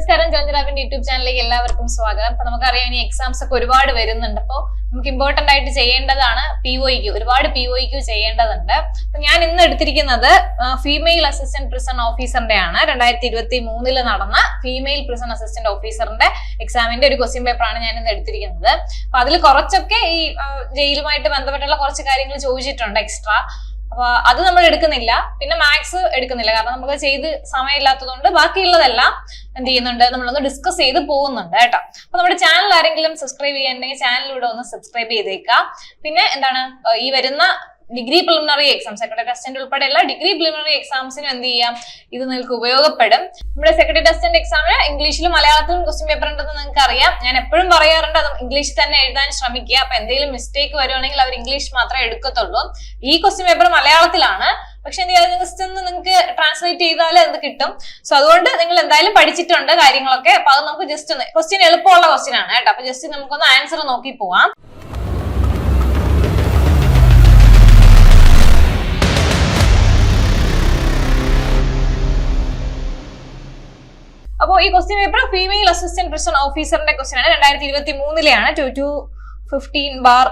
നമസ്കാരം ചന്ദ്രാബിന്റെ യൂട്യൂബ് ചാനലിലേക്ക് എല്ലാവർക്കും സ്വാഗതം. അപ്പൊ നമുക്കറിയാം ഇനി എക്സാംസ് ഒക്കെ ഒരുപാട് വരുന്നുണ്ട്. അപ്പോൾ നമുക്ക് ഇമ്പോർട്ടന്റ് ആയിട്ട് ചെയ്യേണ്ടതാണ് പി ഒ ക്യു ഒരുപാട് പി ഒ ക്യു ചെയ്യേണ്ടതുണ്ട്. അപ്പൊ ഞാൻ ഇന്ന് എടുത്തിരിക്കുന്നത് ഫീമെയിൽ അസിസ്റ്റന്റ് പ്രിസൺ ഓഫീസറിന്റെ ആണ് രണ്ടായിരത്തി ഇരുപത്തി മൂന്നിൽ നടന്ന ഫീമെയിൽ പ്രിസൺ അസിസ്റ്റന്റ് ഓഫീസറിന്റെ എക്സാമിന്റെ ഒരു ക്വസ്റ്റ്യൻ പേപ്പർ ആണ് ഞാൻ ഇന്ന് എടുത്തിരിക്കുന്നത്. അപ്പൊ അതിൽ കുറച്ചൊക്കെ ഈ ജയിലുമായിട്ട് ബന്ധപ്പെട്ടുള്ള കുറച്ച് കാര്യങ്ങൾ ചോദിച്ചിട്ടുണ്ട് എക്സ്ട്രാ അപ്പൊ അത് നമ്മൾ എടുക്കുന്നില്ല. പിന്നെ മാത്സ് എടുക്കുന്നില്ല. കാരണം നമുക്ക് ചെയ്ത് സമയമില്ലാത്തതുകൊണ്ട് ബാക്കിയുള്ളതെല്ലാം എന്ത് ചെയ്യുന്നുണ്ട്? നമ്മളൊന്ന് ഡിസ്കസ് ചെയ്ത് പോകുന്നുണ്ട് കേട്ടോ. അപ്പൊ നമ്മുടെ ചാനൽ ആരെങ്കിലും സബ്സ്ക്രൈബ് ചെയ്യാനുണ്ടെങ്കിൽ ചാനലിലൂടെ ഒന്ന് സബ്സ്ക്രൈബ് ചെയ്തേക്കാം പിന്നെ എന്താണ്? ഈ വരുന്ന degree preliminary exam secretary assistant ഉൾപ്പെടെ എല്ലാ ഡിഗ്രി പ്രിലിമിനറി എക്സാംസിനും എന്ത് ചെയ്യാം? ഇത് നിങ്ങൾക്ക് ഉപയോഗപ്പെടും. നമ്മുടെ സെക്രട്ടറി അസിസ്റ്റന്റ് എക്സാമിന് ഇംഗ്ലീഷിലും മലയാളത്തിലും ക്വസ്റ്റ്യൻ പേപ്പർ ഉണ്ടെന്ന് നിങ്ങൾക്ക് അറിയാം. ഞാൻ എപ്പോഴും പറയാറുണ്ട് അത് ഇംഗ്ലീഷിൽ തന്നെ എഴുതാൻ ശ്രമിക്കുക. അപ്പൊ എന്തെങ്കിലും മിസ്റ്റേക്ക് വരുവാണെങ്കിൽ അവർ ഇംഗ്ലീഷ് മാത്രമേ എടുക്കത്തുള്ളൂ. ഈ ക്വസ്റ്റ്യൻ പേപ്പർ മലയാളത്തിലാണ്. പക്ഷെ എന്ത് ചെയ്യാതെ ജസ്റ്റ് ഒന്ന് നിങ്ങൾക്ക് ട്രാൻസ്ലേറ്റ് ചെയ്താൽ അത് കിട്ടും. സോ അതുകൊണ്ട് നിങ്ങൾ എന്തായാലും പഠിച്ചിട്ടുണ്ട് കാര്യങ്ങളൊക്കെ. അപ്പൊ അത് നമുക്ക് ജസ്റ്റ് ഒന്ന് ക്വസ്റ്റ്യൻ എളുപ്പമുള്ള ക്വസ്റ്റ്യൻ ആണ് കേട്ടോ. അപ്പൊ ജസ്റ്റ് നമുക്കൊന്ന് ആൻസർ നോക്കി പോവാം. അപ്പോൾ ഈ question paper female assistant prison ഓഫീസറിന്റെ question ആണ്. രണ്ടായിരത്തി ഇരുപത്തി മൂന്നിലെയാണ് two two fifteen bar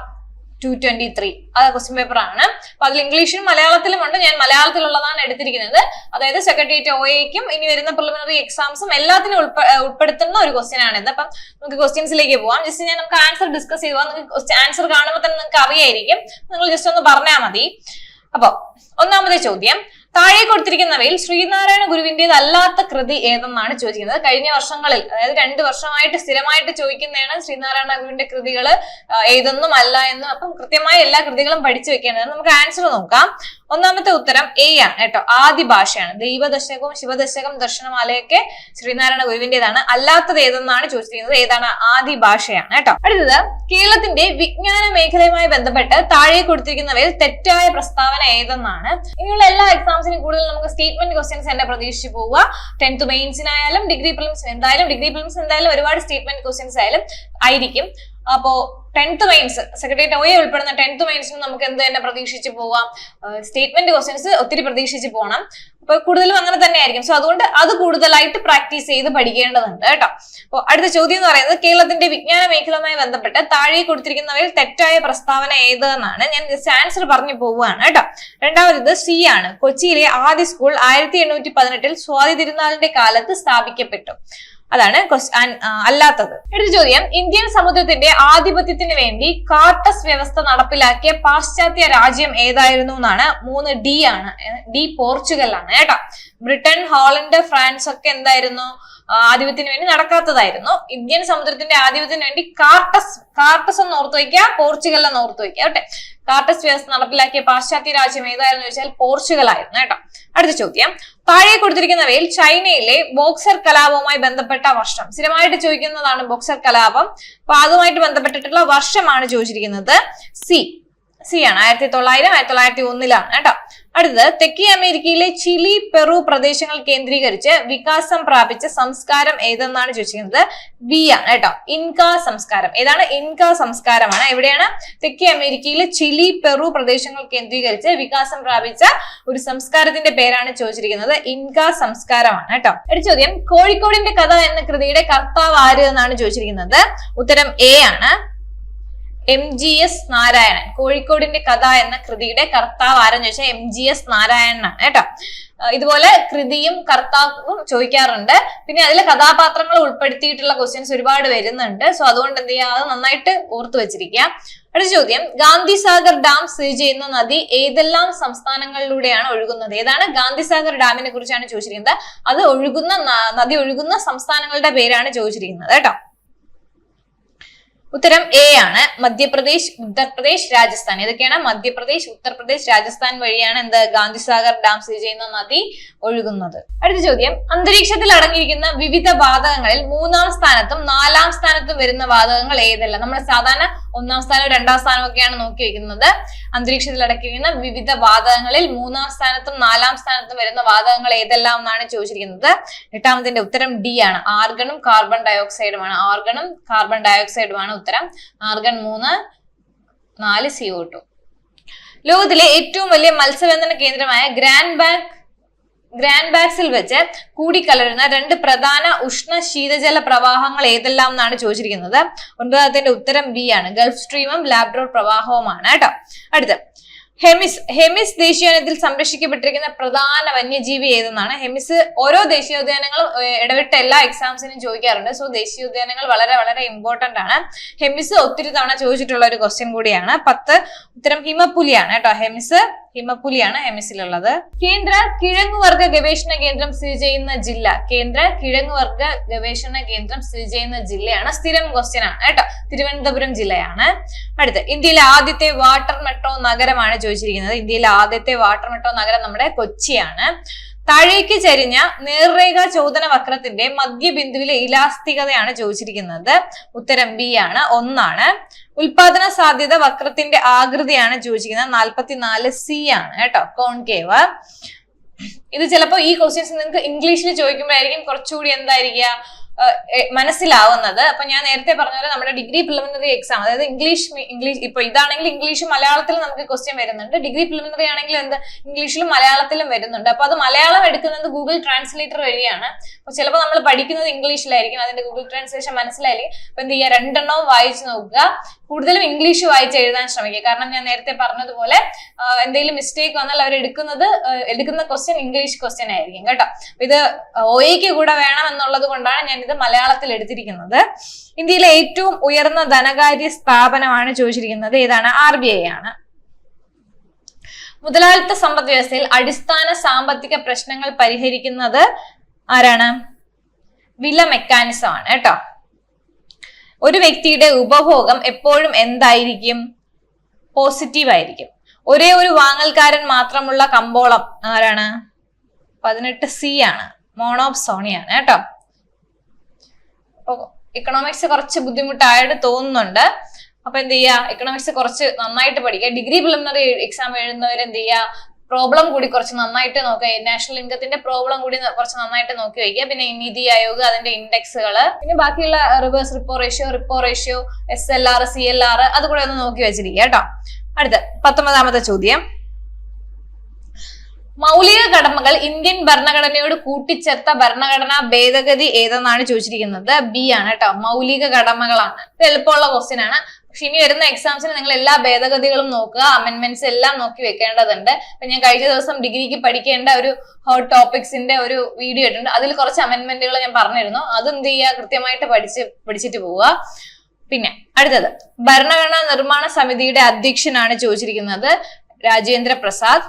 two twenty three അത് ക്വസ്റ്റ്യൻ പേപ്പർ ആണ്. അപ്പൊ അതിൽ ഇംഗ്ലീഷിലും മലയാളത്തിലും ഉണ്ട് ഞാൻ മലയാളത്തിലുള്ളതാണ് എടുത്തിരിക്കുന്നത്. അതായത് സെക്രട്ടേറിയറ്റ് ഒ എക്കും ഇനി വരുന്ന പ്രിലിമിനറി എക്സാംസും എല്ലാത്തിനും ഉൾപ്പെടുത്തുന്ന ഒരു ക്വസ്റ്റ്യൻ ആണ് ഇത് അപ്പം നമുക്ക് ക്വസ്റ്റ്യൻസിലേക്ക് പോവാം. ജസ്റ്റ് ഞാൻ നമുക്ക് ആൻസർ ഡിസ്കസ് ചെയ്തു നിങ്ങൾക്ക് ആൻസർ കാണുമ്പോൾ തന്നെ നിങ്ങൾക്ക് അറിയായിരിക്കും. നിങ്ങൾ ജസ്റ്റ് ഒന്ന് പറഞ്ഞാൽ മതി. അപ്പോൾ ഒന്നാമത്തെ ചോദ്യം. താഴെ കൊടുത്തിരിക്കുന്നവയിൽ ശ്രീനാരായണ ഗുരുവിന്റേതല്ലാത്ത കൃതി ഏതെന്നാണ് ചോദിക്കുന്നത്? കഴിഞ്ഞ വർഷങ്ങളിൽ അതായത് രണ്ട് വർഷമായിട്ട് സ്ഥിരമായിട്ട് ചോദിക്കുന്നതാണ് ശ്രീനാരായണ ഗുരുവിന്റെ കൃതികൾ ഏതൊന്നും അല്ല എന്നും. അപ്പം കൃത്യമായ എല്ലാ കൃതികളും പഠിച്ചു വെക്കേണ്ടത് നമുക്ക് ആൻസർ നോക്കാം. ഒന്നാമത്തെ ഉത്തരം എ ആണ് കേട്ടോ. ആദ്യ ഭാഷയാണ്. ദൈവദശകവും ശിവദശകം ദർശനമാലയൊക്കെ ശ്രീനാരായണ ഗുരുവിന്റേതാണ്. അല്ലാത്തത് ഏതെന്നാണ് ചോദിച്ചിരിക്കുന്നത്? ഏതാണ് ആദ്യ ഭാഷയാണ് കേട്ടോ. അടുത്തത് കേരളത്തിന്റെ വിജ്ഞാന മേഖലയുമായി ബന്ധപ്പെട്ട് താഴെ കൊടുത്തിരിക്കുന്നവയിൽ തെറ്റായ പ്രസ്താവന ഏതെന്നാണ്? ഇനിയുള്ള എല്ലാ എക്സാംസിനും കൂടുതൽ നമുക്ക് സ്റ്റേറ്റ്മെന്റ് ക്വസ്റ്റ്യൻസ് തന്നെ പ്രതീക്ഷിച്ച് പോവുക. ടെൻത്ത് മെയിൻസിനായാലും ഡിഗ്രി പ്രിലിംസ് എന്തായാലും ഡിഗ്രി പ്രിലിംസ് എന്തായാലും ഒരുപാട് സ്റ്റേറ്റ്മെന്റ് ക്വസ്റ്റ്യൻസ് ആയാലും ആയിരിക്കും. അപ്പോ ടെൻത്ത് മെയിൻസ് സെക്രട്ടേറിയറ്റ് ഒയെ ഉൾപ്പെടുന്ന ടെൻത്ത് മെയിൻസിന് നമുക്ക് എന്ത് തന്നെ പ്രതീക്ഷിച്ച് പോവാം. സ്റ്റേറ്റ്മെന്റ് ക്വസ്റ്റ്യൻസ് ഒത്തിരി പ്രതീക്ഷിച്ച് പോകണം അപ്പൊ കൂടുതലും അങ്ങനെ തന്നെ ആയിരിക്കും സോ അതുകൊണ്ട് അത് കൂടുതലായിട്ട് പ്രാക്ടീസ് ചെയ്ത് പഠിക്കേണ്ടതുണ്ട് കേട്ടോ. അപ്പോൾ അടുത്ത ചോദ്യം എന്ന് പറയുന്നത് കേരളത്തിന്റെ വിജ്ഞാന മേഖലയുമായി ബന്ധപ്പെട്ട് താഴെ കൊടുത്തിരിക്കുന്നവയിൽ തെറ്റായ പ്രസ്താവന ഏത് എന്നാണ്. ഞാൻ ആൻസർ പറഞ്ഞു പോവുകയാണ് കേട്ടോ. രണ്ടാമത് സി ആണ്. കൊച്ചിയിലെ ആദ്യ സ്കൂൾ ആയിരത്തി എണ്ണൂറ്റി പതിനെട്ടിൽ സ്വാതി തിരുനാളിന്റെ കാലത്ത് സ്ഥാപിക്കപ്പെട്ടു. അതാണ് അല്ലാത്തത്. അടുത്ത ചോദ്യം ഇന്ത്യൻ സമുദ്രത്തിന്റെ ആധിപത്യത്തിന് വേണ്ടി കാർട്ടസ് വ്യവസ്ഥ നടപ്പിലാക്കിയ പാശ്ചാത്യ രാജ്യം ഏതായിരുന്നു എന്നാണ് മൂന്ന് ഡി ആണ് ഡി പോർച്ചുഗലാണ് കേട്ടോ. ബ്രിട്ടൻ ഹോളണ്ട് ഫ്രാൻസ് ഒക്കെ എന്തായിരുന്നു? ആധിപത്യത്തിന് വേണ്ടി നടക്കാത്തതായിരുന്നു. ഇന്ത്യൻ സമുദ്രത്തിന്റെ ആധിപത്യത്തിന് വേണ്ടി കാർട്ടസ് കാർട്ടസ് എന്ന് ഓർത്ത് വയ്ക്കുക പോർച്ചുഗൽ എന്ന് ഓർത്ത് വയ്ക്കുക കേട്ടെ. കാർട്ടസ് വ്യവസ്ഥ നടപ്പിലാക്കിയ പാശ്ചാത്യ രാജ്യം ഏതായിരുന്നു ചോദിച്ചാൽ പോർച്ചുഗൽ ആയിരുന്നു കേട്ടോ. അടുത്ത ചോദ്യം താഴെ കൊടുത്തിരിക്കുന്നവയിൽ ചൈനയിലെ ബോക്സർ കലാപവുമായി ബന്ധപ്പെട്ട വർഷം. സ്ഥിരമായിട്ട് ചോദിക്കുന്നതാണ് ബോക്സർ കലാപം. അപ്പൊ അതുമായിട്ട് ബന്ധപ്പെട്ടിട്ടുള്ള വർഷമാണ് ചോദിച്ചിരിക്കുന്നത്. സി. സി ആണ്. ആയിരത്തി തൊള്ളായിരം ആയിരത്തി തൊള്ളായിരത്തി ഒന്നിലാണ്. കേട്ടോ. അടുത്തത് തെക്കേ അമേരിക്കയിലെ ചിലി പെറു പ്രദേശങ്ങൾ കേന്ദ്രീകരിച്ച് വികാസം പ്രാപിച്ച സംസ്കാരം ഏതെന്നാണ് ചോദിച്ചിരിക്കുന്നത്? ബി ആണ് കേട്ടോ. ഇൻക സംസ്കാരം. ഏതാണ്? ഇൻക സംസ്കാരമാണ്. എവിടെയാണ്? തെക്കേ അമേരിക്കയിലെ ചിലി പെറു പ്രദേശങ്ങൾ കേന്ദ്രീകരിച്ച് വികാസം പ്രാപിച്ച ഒരു സംസ്കാരത്തിന്റെ പേരാണ് ചോദിച്ചിരിക്കുന്നത്. ഇൻക സംസ്കാരമാണ് കേട്ടോ. ഒരു ചോദ്യം കോഴിക്കോടിന്റെ കഥ എന്ന കൃതിയുടെ കർത്താവ് ആര് എന്നാണ് ചോദിച്ചിരിക്കുന്നത്? ഉത്തരം എ ആണ്. എം ജി എസ് നാരായണൻ കോഴിക്കോടിന്റെ കഥ എന്ന കൃതിയുടെ കർത്താവ് ആരെന്ന് ചോദിച്ചാൽ എം ജി എസ് നാരായണനാണ് കേട്ടോ. ഇതുപോലെ കൃതിയും കർത്താവും ചോദിക്കാറുണ്ട്. പിന്നെ അതിലെ കഥാപാത്രങ്ങൾ ഉൾപ്പെടുത്തിയിട്ടുള്ള ക്വസ്റ്റ്യൻസ് ഒരുപാട് വരുന്നുണ്ട്. സോ അതുകൊണ്ട് എന്ത് ചെയ്യുക അത് നന്നായിട്ട് ഓർത്തു വെച്ചിരിക്കുക. അടുത്ത ചോദ്യം. ഗാന്ധിസാഗർ ഡാം സ്ഥിതി ചെയ്യുന്ന നദി ഏതെല്ലാം സംസ്ഥാനങ്ങളിലൂടെയാണ് ഒഴുകുന്നത്? ഏതാണ്? ഗാന്ധിസാഗർ ഡാമിനെ കുറിച്ചാണ് ചോദിച്ചിരിക്കുന്നത്. അത് ഒഴുകുന്ന നദി ഒഴുകുന്ന സംസ്ഥാനങ്ങളുടെ പേരാണ് ചോദിച്ചിരിക്കുന്നത് കേട്ടോ. ഉത്തരം എ ആണ്. മധ്യപ്രദേശ് ഉത്തർപ്രദേശ് രാജസ്ഥാൻ. ഏതൊക്കെയാണ് മധ്യപ്രദേശ് ഉത്തർപ്രദേശ് രാജസ്ഥാൻ വഴിയാണ് എന്ത് ഗാന്ധിസാഗർ ഡാം സ്ഥിതി ചെയ്യുന്ന നദി ഒഴുകുന്നത്. അടുത്ത ചോദ്യം. അന്തരീക്ഷത്തിൽ അടങ്ങിയിരിക്കുന്ന വിവിധ വാതകങ്ങളിൽ മൂന്നാം സ്ഥാനത്തും നാലാം സ്ഥാനത്തും വരുന്ന വാതകങ്ങൾ ഏതല്ല? നമ്മൾ സാധാരണ ഒന്നാം സ്ഥാനവും രണ്ടാം സ്ഥാനവും ഒക്കെയാണ് നോക്കി വെക്കുന്നത്. അന്തരീക്ഷത്തിൽ അടക്കിയിരിക്കുന്ന വിവിധ വാതകങ്ങളിൽ മൂന്നാം സ്ഥാനത്തും നാലാം സ്ഥാനത്തും വരുന്ന വാതകങ്ങൾ ഏതെല്ലാം എന്നാണ് ചോദിച്ചിരിക്കുന്നത്. എട്ടാമതിന്റെ ഉത്തരം ഡി ആണ്. ആർഗണും കാർബൺ ഡയോക്സൈഡുമാണ് ആർഗണും കാർബൺ ഡയോക്സൈഡുമാണ് ഉത്തരം ആർഗൺ മൂന്ന് നാല് സിഒ ടു ലോകത്തിലെ ഏറ്റവും വലിയ മത്സ്യബന്ധന കേന്ദ്രമായ ഗ്രാൻഡ് ബാങ്ക് ഗ്രാൻഡ് ബാക്സിൽ വെച്ച് കൂടിക്കലരുന്ന രണ്ട് പ്രധാന ഉഷ്ണ ശീതജല പ്രവാഹങ്ങൾ ഏതെല്ലാം എന്നാണ് ചോദിച്ചിരിക്കുന്നത്? ഒൻപതാമത്തിന്റെ ഉത്തരം ബി ആണ്. ഗൾഫ് സ്ട്രീമും ലാബ്ഡോർ പ്രവാഹവുമാണ് കേട്ടോ. അടുത്ത ഹെമിസ് ഹെമിസ് ദേശീയോദ്യാനത്തിൽ സംരക്ഷിക്കപ്പെട്ടിരിക്കുന്ന പ്രധാന വന്യജീവി ഏതെന്നാണ്? ഹെമിസ് ഓരോ ദേശീയോദ്യാനങ്ങളും ഇടവിട്ട എല്ലാ എക്സാംസിനും ചോദിക്കാറുണ്ട്. സോ ദേശീയോദ്യാനങ്ങൾ വളരെ വളരെ ഇമ്പോർട്ടന്റ് ആണ്. ഹെമിസ് ഒത്തിരി തവണ ചോദിച്ചിട്ടുള്ള ഒരു ക്വസ്റ്റ്യൻ കൂടിയാണ്. പത്ത് ഉത്തരം ഹിമപ്പുലിയാണ് കേട്ടോ. ഹെമിസ് ഹിമപ്പുലിയാണ് എമിസിലുള്ളത് കേന്ദ്ര കിഴങ്ങുവർഗ ഗവേഷണ കേന്ദ്രം സ്ഥിതി ചെയ്യുന്ന ജില്ല. കേന്ദ്ര കിഴങ്ങുവർഗ ഗവേഷണ കേന്ദ്രം സ്ഥിതി ചെയ്യുന്ന ജില്ലയാണ് സ്ഥിരം ക്വസ്റ്റ്യൻ ആണ് കേട്ടോ. തിരുവനന്തപുരം ജില്ലയാണ്. അടുത്ത് ഇന്ത്യയിലെ ആദ്യത്തെ വാട്ടർ മെട്രോ നഗരമാണ് ചോദിച്ചിരിക്കുന്നത്. ഇന്ത്യയിലെ ആദ്യത്തെ വാട്ടർ മെട്രോ നഗരം നമ്മുടെ കൊച്ചിയാണ്. താഴേക്ക് ചരിഞ്ഞ നേർരേഖ ചോദന വക്രത്തിന്റെ മധ്യബിന്ദുവിലെ ഇലാസ്തികതയാണ് ചോദിച്ചിരിക്കുന്നത്. ഉത്തരം ബി ആണ്. ഒന്നാണ്. ഉൽപാദന സാധ്യത വക്രത്തിന്റെ ആകൃതിയാണ് ചോദിച്ചിരിക്കുന്നത്. നാൽപ്പത്തിനാല് സി ആണ് കേട്ടോ കോൺകേവ്. ഇത് ചിലപ്പോ ഈ ക്വസ്റ്റ്യൻസ് നിങ്ങൾക്ക് ഇംഗ്ലീഷിൽ ചോദിക്കുമ്പോഴായിരിക്കും കുറച്ചുകൂടി എന്തായിരിക്കുക മനസ്സിലാവുന്നത്. അപ്പൊ ഞാൻ നേരത്തെ പറഞ്ഞ പോലെ നമ്മുടെ ഡിഗ്രി പ്രിലിമിനറി എക്സാം അതായത് ഇംഗ്ലീഷ് ഇംഗ്ലീഷ് ഇപ്പൊ ഇതാണെങ്കിൽ ഇംഗ്ലീഷ് മലയാളത്തിൽ നമുക്ക് ക്വസ്റ്റ്യൻ വരുന്നുണ്ട്. ഡിഗ്രി പ്രിലിമിനറി ആണെങ്കിൽ എന്ത്? ഇംഗ്ലീഷിലും മലയാളത്തിലും വരുന്നുണ്ട്. അപ്പൊ അത് മലയാളം എടുക്കുന്നത് ഗൂഗിൾ ട്രാൻസ്ലേറ്റർ വഴിയാണ്. അപ്പൊ ചിലപ്പോൾ നമ്മൾ പഠിക്കുന്നത് ഇംഗ്ലീഷിലായിരിക്കും അതിന്റെ ഗൂഗിൾ ട്രാൻസ്ലേഷൻ മനസ്സിലായില്ലെങ്കിൽ അപ്പൊ എന്ത് ചെയ്യുക? രണ്ടെണ്ണവും വായിച്ചു നോക്കുക. കൂടുതലും ഇംഗ്ലീഷ് വായിച്ച് എഴുതാൻ ശ്രമിക്കുക. കാരണം ഞാൻ നേരത്തെ പറഞ്ഞതുപോലെ എന്തെങ്കിലും മിസ്റ്റേക്ക് വന്നാൽ അവർ എടുക്കുന്നത് എടുക്കുന്ന ക്വസ്റ്റ്യൻ ഇംഗ്ലീഷ് ക്വസ്റ്റ്യൻ ആയിരിക്കും കേട്ടോ. ഇത് ഇത് ഒയ്ക്ക് കൂടെ വേണം എന്നുള്ളത് കൊണ്ടാണ് ഞാൻ ഇത് മലയാളത്തിൽ എടുത്തിരിക്കുന്നത്. ഇന്ത്യയിലെ ഏറ്റവും ഉയർന്ന ധനകാര്യ സ്ഥാപനമാണ് ചോദിച്ചിരിക്കുന്നത് ഏതാണ്? ആർ ബി ഐ ആണ്. മുതലാളിത്ത സമ്പദ് വ്യവസ്ഥയിൽ അടിസ്ഥാന സാമ്പത്തിക പ്രശ്നങ്ങൾ പരിഹരിക്കുന്നത് ആരാണ്? വില മെക്കാനിസം ആണ് കേട്ടോ. ഒരു വ്യക്തിയുടെ ഉപഭോഗം എപ്പോഴും എന്തായിരിക്കും? പോസിറ്റീവ് ആയിരിക്കും. ഒരേ ഒരു വാങ്ങൽക്കാരൻ മാത്രമുള്ള കമ്പോളം ആരാണ്? പതിനെട്ട് സി ആണ്. മോണോപ്സോണിയാണ് കേട്ടോ. ഇക്കണോമിക്സ് കുറച്ച് ബുദ്ധിമുട്ടായിട്ട് തോന്നുന്നുണ്ട്. അപ്പൊ എന്ത് ചെയ്യുക എക്കണോമിക്സ് കുറച്ച് നന്നായിട്ട് പഠിക്കുക ഡിഗ്രി പ്രിലിമിനറി എക്സാം എഴുതുന്നവർ എന്ത് ചെയ്യുക പ്രോബ്ലം കൂടി കുറച്ച് നന്നായിട്ട് നോക്കുക നാഷണൽ ഇൻകത്തിന്റെ പ്രോബ്ലം കൂടി കുറച്ച് നന്നായിട്ട് നോക്കി വയ്ക്കുക. പിന്നെ നിതി ആയോഗ് അതിന്റെ ഇൻഡെക്സുകൾ പിന്നെ ബാക്കിയുള്ള reverse repo ratio repo ratio S L R C L R അതുകൂടെ ഒന്ന് നോക്കി വെച്ചിരിക്കുക കേട്ടോ. അടുത്ത പത്തൊമ്പതാമത്തെ ചോദ്യം. മൗലിക കടമകൾ ഇന്ത്യൻ ഭരണഘടനയോട് കൂട്ടിച്ചേർത്ത ഭരണഘടനാ ഭേദഗതി ഏതെന്നാണ് ചോദിച്ചിരിക്കുന്നത്? ബി ആണ് കേട്ടോ മൗലിക കടമകളാണ് ഇത് എളുപ്പമുള്ള ക്വസ്റ്റ്യൻ ആണ്. പക്ഷെ ഇനി വരുന്ന എക്സാംസിന് നിങ്ങൾ എല്ലാ ഭേദഗതികളും നോക്കുക. അമെന്റ്മെന്റ്സ് എല്ലാം നോക്കി വെക്കേണ്ടതുണ്ട്. ഇപ്പൊ ഞാൻ കഴിഞ്ഞ ദിവസം ഡിഗ്രിക്ക് പഠിക്കേണ്ട ഒരു ഹോട്ട് ടോപ്പിക്സിന്റെ ഒരു വീഡിയോ ഇട്ടുണ്ട് അതിൽ കുറച്ച് അമെന്റ്മെന്റുകൾ ഞാൻ പറഞ്ഞിരുന്നു. അത് എന്ത് ചെയ്യുക? കൃത്യമായിട്ട് പഠിച്ച് പഠിച്ചിട്ട് പോവുക. പിന്നെ അടുത്തത്. ഭരണഘടനാ നിർമ്മാണ സമിതിയുടെ അധ്യക്ഷനാണ് ചോദിച്ചിരിക്കുന്നത്. രാജേന്ദ്ര പ്രസാദ്.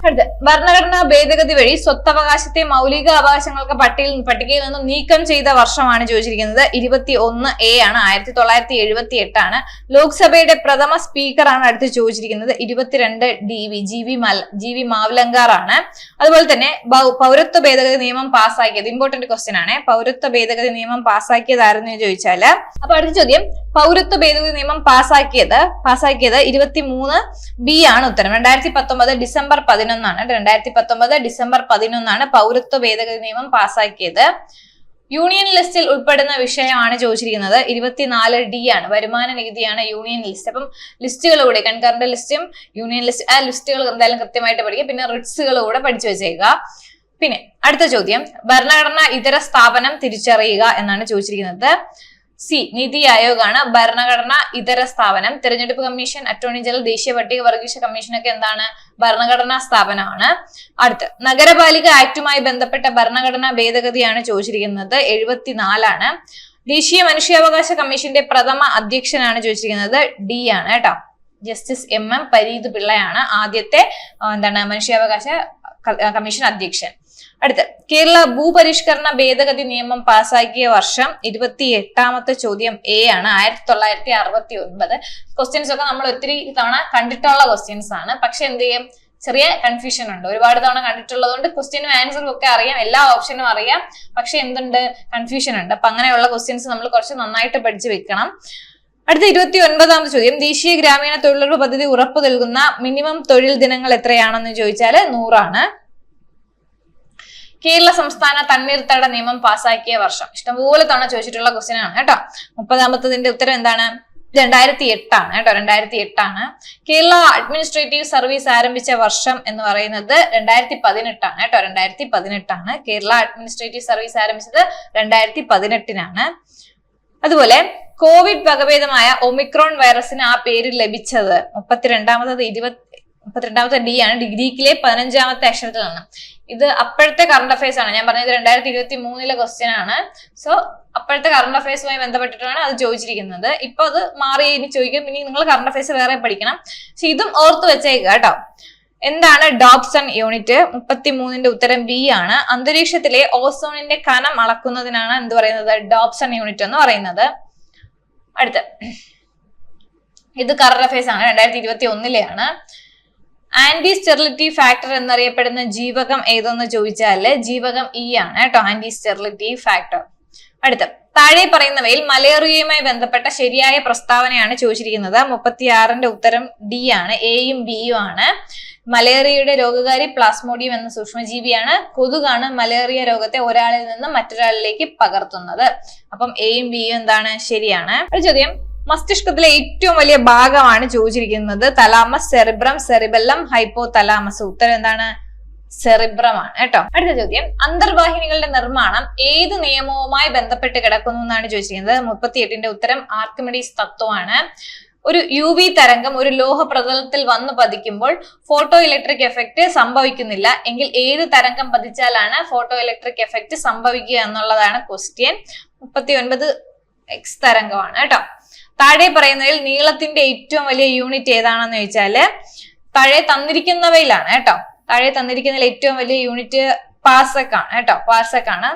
ഭരണഘടനാ ഭേദഗതി വഴി സ്വത്തവകാശത്തെ മൗലിക അവകാശങ്ങൾക്ക് പട്ടികയിൽ പട്ടികയിൽ നിന്നും നീക്കം ചെയ്ത വർഷമാണ് ചോദിച്ചിരിക്കുന്നത്. ഇരുപത്തി ഒന്ന് എ ആണ്. ആയിരത്തി തൊള്ളായിരത്തി എഴുപത്തി എട്ടാണ് ലോക്സഭയുടെ പ്രഥമ സ്പീക്കറാണ് അടുത്ത് ചോദിച്ചിരിക്കുന്നത്. ഇരുപത്തിരണ്ട് ഡി വി ജി വി മൽ ജി വി മാവലങ്കാർ ആണ്. അതുപോലെ തന്നെ പൗരത്വ ഭേദഗതി നിയമം പാസ്സാക്കിയത് ഇമ്പോർട്ടന്റ് ക്വസ്റ്റ്യൻ ആണ്. പൗരത്വ ഭേദഗതി നിയമം പാസ്സാക്കിയതായിരുന്നു ചോദിച്ചാൽ. അപ്പൊ അടുത്ത ചോദ്യം പൗരത്വ ഭേദഗതി നിയമം പാസ്സാക്കിയത് പാസ്സാക്കിയത് ഇരുപത്തി മൂന്ന് ബി ആണ് ഉത്തരം. രണ്ടായിരത്തി പത്തൊമ്പത് ഡിസംബർ പതിനൊന്നാണ്. രണ്ടായിരത്തി പത്തൊമ്പത് ഡിസംബർ പതിനൊന്നാണ് പൗരത്വ ഭേദഗതി നിയമം പാസാക്കിയത് യൂണിയൻ ലിസ്റ്റിൽ ഉൾപ്പെടുന്ന വിഷയമാണ് ചോദിച്ചിരിക്കുന്നത്. ഇരുപത്തിനാല് ഡി ആണ്. വരുമാന നികുതിയാണ് യൂണിയൻ ലിസ്റ്റ്. അപ്പം ലിസ്റ്റുകൾ കൂടെ കൺകറന്റ് ലിസ്റ്റും യൂണിയൻ ലിസ്റ്റ് ആ ലിസ്റ്റുകൾ എന്തായാലും കൃത്യമായിട്ട് പഠിക്കുക. പിന്നെ റിട്സുകൾ കൂടെ പഠിച്ചു വെച്ചേക്കുക. പിന്നെ അടുത്ത ചോദ്യം. ഭരണഘടന ഇതര സ്ഥാപനം തിരിച്ചറിയുക എന്നാണ് ചോദിച്ചിരിക്കുന്നത്. സി നീതി ആണ് ഭരണഘടന ഇതര സ്ഥാപനം. തിരഞ്ഞെടുപ്പ് കമ്മീഷൻ അറ്റോർണി ജനറൽ ദേശീയ പട്ടിക വർഗീയ കമ്മീഷനൊക്കെ എന്താണ് ഭരണഘടനാ സ്ഥാപനമാണ്. അടുത്ത് നഗരപാലിക ആക്ടുമായി ബന്ധപ്പെട്ട ഭരണഘടനാ ഭേദഗതിയാണ് ചോദിച്ചിരിക്കുന്നത്. എഴുപത്തിനാലാണ്. ദേശീയ മനുഷ്യാവകാശ കമ്മീഷന്റെ പ്രഥമ അധ്യക്ഷനാണ് ചോദിച്ചിരിക്കുന്നത്. ഡി ആണ് കേട്ടോ. ജസ്റ്റിസ് എം എം പരീത് പിള്ളയാണ് ആദ്യത്തെ എന്താണ് മനുഷ്യാവകാശ കമ്മീഷൻ അധ്യക്ഷൻ. അടുത്ത് കേരള ഭൂപരിഷ്കരണ ഭേദഗതി നിയമം പാസാക്കിയ വർഷം ഇരുപത്തി എട്ടാമത്തെ ചോദ്യം എ ആണ്. ആയിരത്തി തൊള്ളായിരത്തി അറുപത്തി ഒൻപത് ക്വസ്റ്റ്യൻസ് ഒക്കെ നമ്മൾ ഒത്തിരി തവണ കണ്ടിട്ടുള്ള ക്വസ്റ്റ്യൻസ് ആണ്. പക്ഷെ എന്ത് ചെയ്യും? ചെറിയ കൺഫ്യൂഷൻ ഉണ്ട്. ഒരുപാട് തവണ കണ്ടിട്ടുള്ളത് കൊണ്ട് ക്വസ്റ്റ്യനും ആൻസറും ഒക്കെ അറിയാം. എല്ലാ ഓപ്ഷനും അറിയാം. പക്ഷെ എന്തുണ്ട്? കൺഫ്യൂഷൻ ഉണ്ട്. അപ്പൊ അങ്ങനെയുള്ള ക്വസ്റ്റ്യൻസ് നമ്മൾ കുറച്ച് നന്നായിട്ട് പഠിച്ചു വെക്കണം. അടുത്ത ഇരുപത്തി ഒൻപതാമത്തെ ചോദ്യം. ദേശീയ ഗ്രാമീണ തൊഴിലുറപ്പ് പദ്ധതി ഉറപ്പ് നൽകുന്ന മിനിമം തൊഴിൽ ദിനങ്ങൾ എത്രയാണെന്ന് ചോദിച്ചാൽ നൂറാണ്. കേരള സംസ്ഥാന തണ്ണീർത്തട നിയമം പാസാക്കിയ വർഷം. ഇഷ്ടംപോലെ തവണ ചോദിച്ചിട്ടുള്ള ക്വസ്റ്റ്യൻ ആണ് കേട്ടോ. മുപ്പതാമത്തതിന്റെ ഉത്തരം എന്താണ്? രണ്ടായിരത്തി എട്ടാണ് കേട്ടോ. രണ്ടായിരത്തി എട്ടാണ് കേരള അഡ്മിനിസ്ട്രേറ്റീവ് സർവീസ് ആരംഭിച്ച വർഷം എന്ന് പറയുന്നത് രണ്ടായിരത്തി പതിനെട്ടാണ് കേട്ടോ. രണ്ടായിരത്തി പതിനെട്ടാണ് കേരള അഡ്മിനിസ്ട്രേറ്റീവ് സർവീസ് ആരംഭിച്ചത് രണ്ടായിരത്തി പതിനെട്ടിനാണ് അതുപോലെ കോവിഡ് വകഭേദമായ ഒമിക്രോൺ വൈറസിന് ആ പേര് ലഭിച്ചത് മുപ്പത്തിരണ്ടാമത്തത് ഇരുപത്തി മുപ്പത്തിരണ്ടാമത്തെ ഡി ആണ്. ഡിഗ്രിക്കിലെ പതിനഞ്ചാമത്തെ അക്ഷരത്തിലാണ്. ഇത് അപ്പോഴത്തെ കറണ്ട് അഫയേഴ്സ് ആണ്. ഞാൻ പറഞ്ഞത് രണ്ടായിരത്തി ഇരുപത്തി മൂന്നിലെ ക്വസ്റ്റ്യൻ ആണ്. സോ അപ്പോഴത്തെ കറണ്ട് അഫയേഴ്സുമായി ബന്ധപ്പെട്ടിട്ടാണ് അത് ചോദിച്ചിരിക്കുന്നത്. ഇപ്പൊ അത് മാറി ഇനി ചോദിക്കും. ഇനി നിങ്ങൾ കറണ്ട് അഫയേഴ്സ് വേറെ പഠിക്കണം. പക്ഷെ ഇതും ഓർത്ത് വെച്ചേക്കുക കേട്ടോ. എന്താണ് ഡോപ്സൺ യൂണിറ്റ്? മുപ്പത്തി മൂന്നിന്റെ ഉത്തരം ബി ആണ്. അന്തരീക്ഷത്തിലെ ഓസോണിന്റെ കനം അളക്കുന്നതിനാണ് എന്ത് പറയുന്നത്? ഡോപ്സൺ യൂണിറ്റ് എന്ന് പറയുന്നത്. അടുത്ത. ഇത് കറണ്ട് അഫയേഴ്സ് ആണ്. രണ്ടായിരത്തി ഇരുപത്തി ഒന്നിലെയാണ് ആന്റി സ്റ്റെറിലിറ്റി ഫാക്ടർ എന്നറിയപ്പെടുന്ന ജീവകം ഏതെന്ന് ചോദിച്ചാൽ ജീവകം ഇ ആണ് കേട്ടോ ആന്റി സ്റ്റെറിലിറ്റി ഫാക്ടർ. അടുത്ത താഴെ പറയുന്നവയിൽ മലേറിയയുമായി ബന്ധപ്പെട്ട ശരിയായ പ്രസ്താവനയാണ് ചോദിച്ചിരിക്കുന്നത്. മുപ്പത്തിയാറിന്റെ ഉത്തരം ഡി ആണ് എയും ബിയും ആണ്. മലേറിയയുടെ രോഗകാരി പ്ലാസ്മോഡിയം എന്ന സൂക്ഷ്മജീവിയാണ് കൊതുകാണ് മലേറിയ രോഗത്തെ ഒരാളിൽ നിന്ന് മറ്റൊരാളിലേക്ക് പകർത്തുന്നത്. അപ്പം എയും ബിയും എന്താണ്? ശരിയാണ്. ഒരു ചോദ്യം മസ്തിഷ്കത്തിലെ ഏറ്റവും വലിയ ഭാഗമാണ് ചോദിച്ചിരിക്കുന്നത്. Thalamus cerebrum cerebellum hypothalamus ഉത്തരം എന്താണ്? സെറിബ്രമാണ് കേട്ടോ? അടുത്ത ചോദ്യം. അന്തർവാഹിനികളുടെ നിർമ്മാണം ഏത് നിയമവുമായി ബന്ധപ്പെട്ട് കിടക്കുന്നു എന്നാണ് ചോദിച്ചിരിക്കുന്നത്. മുപ്പത്തി എട്ടിന്റെ ഉത്തരം ആർക്കിമിഡീസ് തത്വമാണ്. ഒരു യു വി തരംഗം ഒരു ലോഹ പ്രതലത്തിൽ വന്നു പതിക്കുമ്പോൾ ഫോട്ടോ ഇലക്ട്രിക് എഫക്റ്റ് സംഭവിക്കുന്നില്ല. എങ്കിൽ ഏത് തരംഗം പതിച്ചാലാണ് ഫോട്ടോ ഇലക്ട്രിക് എഫക്റ്റ് സംഭവിക്കുക എന്നുള്ളതാണ് ക്വസ്റ്റ്യൻ. മുപ്പത്തി ഒൻപത് എക്സ് തരംഗമാണ്. കേട്ടോ? താഴെ പറയുന്നതിൽ നീളത്തിന്റെ ഏറ്റവും വലിയ യൂണിറ്റ് ഏതാണെന്ന് ചോദിച്ചാൽ താഴെ തന്നിരിക്കുന്നവയിലാണ് കേട്ടോ. താഴെ തന്നിരിക്കുന്നതിൽ ഏറ്റവും വലിയ യൂണിറ്റ് പാർസക്കാണ് കേട്ടോ. പാർസക്കാണ്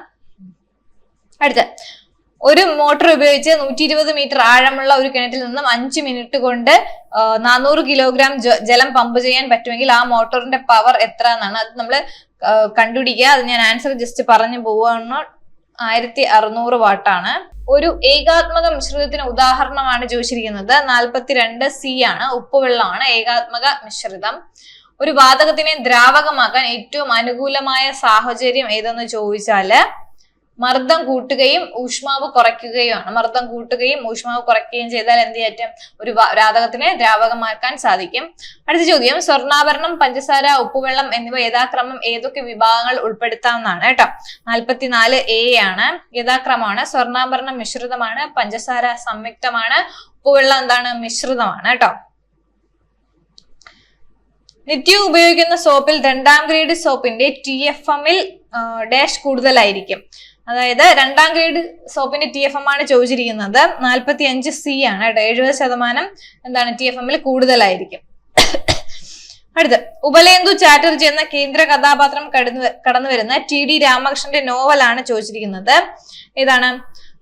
അടുത്ത. ഒരു മോട്ടോർ ഉപയോഗിച്ച് നൂറ്റി ഇരുപത് മീറ്റർ ആഴമുള്ള ഒരു കിണറ്റിൽ നിന്നും അഞ്ച് മിനിറ്റ് കൊണ്ട് നാനൂറ് കിലോഗ്രാം ജലം പമ്പ് ചെയ്യാൻ പറ്റുമെങ്കിൽ ആ മോട്ടോറിന്റെ പവർ എത്ര എന്നാണ് അത് നമ്മൾ കണ്ടുപിടിക്കുക. അത് ഞാൻ ആൻസർ ജസ്റ്റ് പറഞ്ഞു പോവുകയാണോ ആയിരത്തി അറുന്നൂറ് വാട്ടാണ് ഒരു ഏകാത്മക മിശ്രിതത്തിന് ഉദാഹരണമാണ് ചോദിച്ചിരിക്കുന്നത്. നാൽപ്പത്തിരണ്ട് സി ആണ്. ഉപ്പുവെള്ളമാണ് ഏകാത്മക മിശ്രിതം. ഒരു വാതകത്തിനെ ദ്രാവകമാക്കാൻ ഏറ്റവും അനുകൂലമായ സാഹചര്യം ഏതെന്ന് ചോദിച്ചാൽ മർദ്ദം കൂട്ടുകയും ഊഷ്മാവ് കുറയ്ക്കുകയുമാണ്. മർദ്ദം കൂട്ടുകയും ഊഷ്മാവ് കുറയ്ക്കുകയും ചെയ്താൽ എന്ത് ചെയ്യാറ്റം? ഒരു വാതകത്തിനെ ദ്രാവകമാക്കാൻ സാധിക്കും. അടുത്ത ചോദ്യം സ്വർണാഭരണം പഞ്ചസാര ഉപ്പുവെള്ളം എന്നിവ യഥാക്രമം ഏതൊക്കെ വിഭാഗങ്ങൾ ഉൾപ്പെടുത്താവുന്നതാണ് കേട്ടോ? നാൽപ്പത്തിനാല് എ ആണ് യഥാക്രമമാണ്. സ്വർണാഭരണം മിശ്രിതമാണ് പഞ്ചസാര സംയുക്തമാണ് ഉപ്പുവെള്ളം എന്താണ്? മിശ്രിതമാണ് കേട്ടോ. നിത്യവും ഉപയോഗിക്കുന്ന സോപ്പിൽ രണ്ടാം ഗ്രേഡ് സോപ്പിന്റെ ടി എഫ് എമ്മിൽ ഡാഷ് കൂടുതലായിരിക്കും. അതായത് രണ്ടാം ഗ്രേഡ് സോപ്പിന്റെ ടി എഫ് എം ആണ് ചോദിച്ചിരിക്കുന്നത്. നാൽപ്പത്തി അഞ്ച് സി ആണ് കേട്ടോ. എഴുപത് ശതമാനം എന്താണ് ടി എഫ് എമ്മിൽ കൂടുതലായിരിക്കും. അടുത്ത്. ഉപലേന്ദു ചാറ്റർജി എന്ന കേന്ദ്ര കഥാപാത്രം കടന്നു കടന്നു വരുന്ന ടി ഡി രാമകൃഷ്ണന്റെ നോവലാണ് ചോദിച്ചിരിക്കുന്നത്. ഏതാണ്?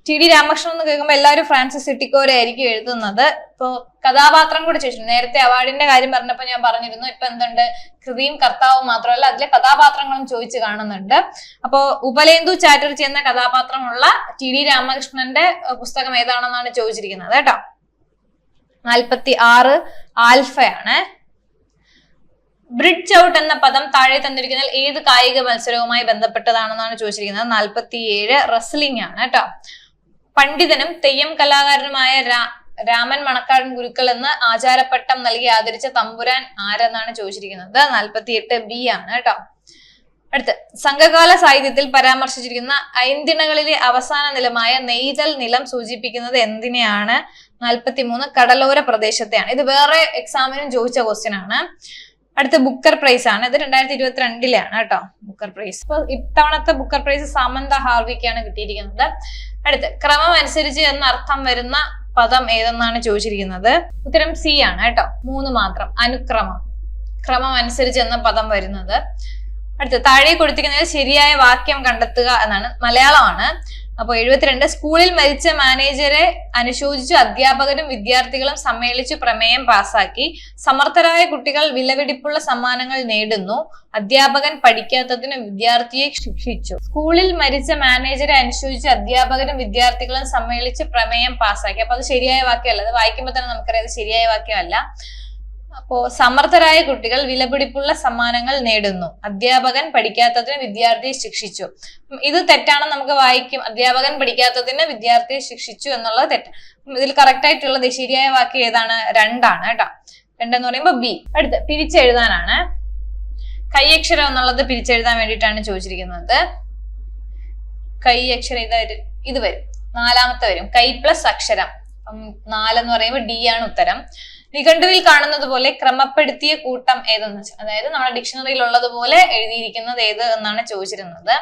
ടി ഡി രാമകൃഷ്ണൻ എന്ന് കേൾക്കുമ്പോൾ എല്ലാവരും ഫ്രാൻസിസ് സിട്ടിക്കോരെ ആയിരിക്കും എഴുതുന്നത്. ഇപ്പോ കഥാപാത്രം കൂടെ ചോദിച്ചു. നേരത്തെ അവാർഡിന്റെ കാര്യം പറഞ്ഞപ്പോൾ ഞാൻ പറഞ്ഞിരുന്നു. ഇപ്പൊ എന്തുണ്ട്? കൃതിയും കർത്താവും മാത്രമല്ല അതിലെ കഥാപാത്രങ്ങളും ചോദിച്ചു കാണുന്നുണ്ട്. അപ്പോ ഉപലേന്ദു ചാറ്റർജി എന്ന കഥാപാത്രമുള്ള ടി ഡി രാമകൃഷ്ണന്റെ പുസ്തകം ഏതാണെന്നാണ് ചോദിച്ചിരിക്കുന്നത് കേട്ടോ? നാൽപ്പത്തി ആറ് ആൽഫയാണ്. ബ്രിഡ്ജ് ഔട്ട് എന്ന പദം താഴെ തന്നിരിക്കുന്നതിൽ ഏത് കായിക മത്സരവുമായി ബന്ധപ്പെട്ടതാണെന്നാണ് ചോദിച്ചിരിക്കുന്നത്. നാൽപ്പത്തിയേഴ് റെസ്ലിംഗ് ആണ് കേട്ടോ. പണ്ഡിതനും തെയ്യം കലാകാരനുമായ രാമൻ മണക്കാടൻ ഗുരുക്കൾ എന്ന് ആചാരപ്പട്ടം നൽകി ആദരിച്ച തമ്പുരാൻ ആരെന്നാണ് ചോദിച്ചിരിക്കുന്നത്? നാൽപ്പത്തിയെട്ട് ബി ആണ് കേട്ടോ അടുത്ത് സംഘകാല സാഹിത്യത്തിൽ പരാമർശിച്ചിരിക്കുന്ന ഐന്തിണകളിലെ അവസാന നിലമായ നെയ്തൽ നിലം സൂചിപ്പിക്കുന്നത് എന്തിനെയാണ്? നാൽപ്പത്തിമൂന്ന് കടലോര പ്രദേശത്തെയാണ്. ഇത് വേറെ എക്സാമിനും ചോദിച്ച ക്വസ്റ്റ്യൻ ആണ്. അടുത്ത ബുക്കർ പ്രൈസ് ആണ്. ഇത് രണ്ടായിരത്തി ഇരുപത്തിരണ്ടിലാണ് കേട്ടോ ബുക്കർ പ്രൈസ്. ഇപ്പൊ ഇത്തവണത്തെ ബുക്കർ പ്രൈസ് സാമന്ത ഹാർവിക്കാണ് കിട്ടിയിരിക്കുന്നത്. അടുത്ത് ക്രമം അനുസരിച്ച് എന്ന അർത്ഥം വരുന്ന പദം ഏതെന്നാണ് ചോദിച്ചിരിക്കുന്നത്? ഉത്തരം സി ആണ് കേട്ടോ. മൂന്ന് മാത്രം. അനുക്രമം. ക്രമം അനുസരിച്ച് എന്ന പദം വരുന്നത്. അടുത്ത് താഴെ കൊടുത്തിരിക്കുന്നത് ശരിയായ വാക്യം കണ്ടെത്തുക എന്നാണ്. മലയാളമാണ്. അപ്പോൾ എഴുപത്തിരണ്ട് സ്കൂളിൽ മരിച്ച മാനേജരെ അനുശോചിച്ചു അധ്യാപകരും വിദ്യാർത്ഥികളും സമ്മേളിച്ച് പ്രമേയം പാസാക്കി സമർത്ഥരായ കുട്ടികൾ വിലപിടിപ്പുള്ള സമ്മാനങ്ങൾ നേടുന്നു. അധ്യാപകൻ പഠിക്കാത്തതിന് വിദ്യാർത്ഥിയെ ശിക്ഷിച്ചു. സ്കൂളിൽ മരിച്ച മാനേജരെ അനുശോചിച്ച് അധ്യാപകരും വിദ്യാർത്ഥികളും സമ്മേളിച്ച് പ്രമേയം പാസാക്കി അപ്പൊ അത് ശരിയായ വാക്യമല്ല. അത് വായിക്കുമ്പോൾ തന്നെ നമുക്കറിയാം അത് ശരിയായ വാക്യമല്ല. അപ്പോ സമർത്ഥരായ കുട്ടികൾ വിലപിടിപ്പുള്ള സമ്മാനങ്ങൾ നേടുന്നു. അധ്യാപകൻ പഠിക്കാത്തതിന് വിദ്യാർത്ഥിയെ ശിക്ഷിച്ചു. ഇത് തെറ്റാണെന്ന് നമുക്ക് വായിക്കും. അധ്യാപകൻ പഠിക്കാത്തതിന് വിദ്യാർത്ഥിയെ ശിക്ഷിച്ചു എന്നുള്ളത് തെറ്റ്. ഇതിൽ കറക്റ്റ് ആയിട്ടുള്ളത് ശരിയായ വാക്ക് ഏതാണ്? രണ്ടാണ് കേട്ടോ. രണ്ടെന്ന് പറയുമ്പോൾ ബി. അടുത്ത് പിരിച്ചെഴുതാനാണ്. കൈയക്ഷരം എന്നുള്ളത് പിരിച്ചെഴുതാൻ വേണ്ടിയിട്ടാണ് ചോദിച്ചിരിക്കുന്നത്. കൈ അക്ഷരം ഇതായിട്ട് ഇത് വരും. നാലാമത്തെ വരും. കൈ പ്ലസ് അക്ഷരം. നാലെന്ന് പറയുമ്പോൾ ഡി ആണ് ഉത്തരം. നിഘണ്ടുവിൽ കാണുന്നത് പോലെ ക്രമപ്പെടുത്തിയ കൂട്ടം ഏതെന്ന് വെച്ചാൽ അതായത് നമ്മുടെ ഡിക്ഷണറിയിൽ ഉള്ളതുപോലെ എഴുതിയിരിക്കുന്നത് ഏത് എന്നാണ് ചോദിച്ചിരുന്നത്.